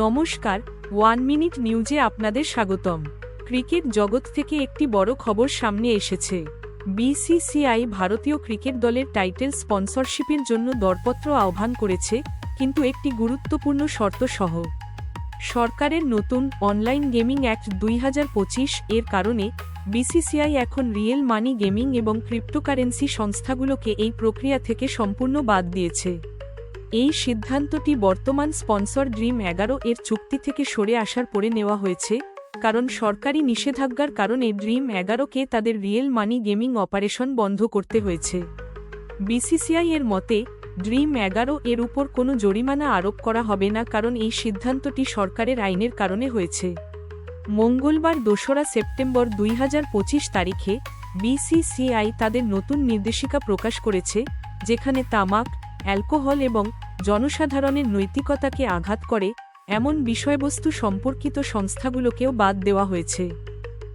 নমস্কার, one minute নিউজে আপনাদের স্বাগতম। ক্রিকেট জগৎ থেকে একটি বড় খবর সামনে এসেছে। বিসিসিআই ভারতীয় ক্রিকেট দলের টাইটেল স্পন্সরশিপের জন্য দরপত্র আহ্বান করেছে, কিন্তু একটি গুরুত্বপূর্ণ শর্ত সহ। সরকারের নতুন অনলাইন গেমিং অ্যাক্ট দুই হাজার পঁচিশ এর কারণে বিসিসিআই এখন রিয়েল মানি গেমিং এবং ক্রিপ্টোকারেন্সি সংস্থাগুলোকে এই প্রক্রিয়া থেকে সম্পূর্ণ বাদ দিয়েছে। এই সিদ্ধান্তটি বর্তমান স্পন্সর ড্রিম এগারো এর চুক্তি থেকে সরে আসার পরে নেওয়া হয়েছে, কারণ সরকারি নিষেধাজ্ঞার কারণে ড্রিম এগারোকে তাদের রিয়েল মানি গেমিং অপারেশন বন্ধ করতে হয়েছে। বিসিসিআই এর মতে, ড্রিম এগারো এর উপর কোনো জরিমানা আরোপ করা হবে না কারণ এই সিদ্ধান্তটি সরকারের আইনের কারণে হয়েছে। মঙ্গলবার দোসরা সেপ্টেম্বর দুই হাজার পঁচিশ তারিখে বিসিসিআই তাদের নতুন নির্দেশিকা প্রকাশ করেছে, যেখানে তামাক অ্যালকোহল এবং জনসাধারণের নৈতিকতাকে আঘাত করে এমন বিষয়বস্তু সম্পর্কিত সংস্থাগুলোকেও বাদ দেওয়া হয়েছে।